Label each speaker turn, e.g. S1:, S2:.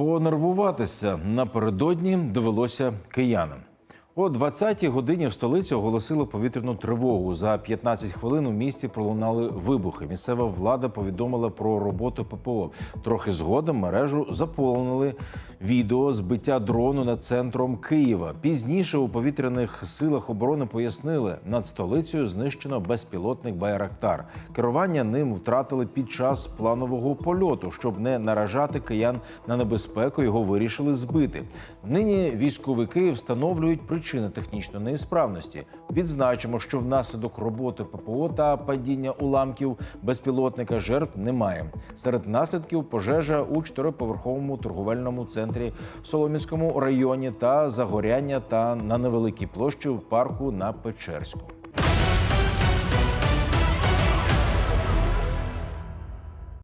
S1: Понервуватися напередодні довелося киянам. О 20-й годині в столиці оголосили повітряну тривогу. За 15 хвилин у місті пролунали вибухи. Місцева влада повідомила про роботу ППО. Трохи згодом мережу заповнили відео збиття дрону над центром Києва. Пізніше у повітряних силах оборони пояснили, над столицею знищено безпілотник Байрактар. Керування ним втратили під час планового польоту. Щоб не наражати киян на небезпеку, його вирішили збити. Нині військовики встановлюють причини технічної неісправності. Відзначимо, що внаслідок роботи ППО та падіння уламків безпілотника жертв немає. Серед наслідків пожежа у чотириповерховому торговельному центрі в Соломінському районі та загоряння та на невеликій площі в парку на Печерську.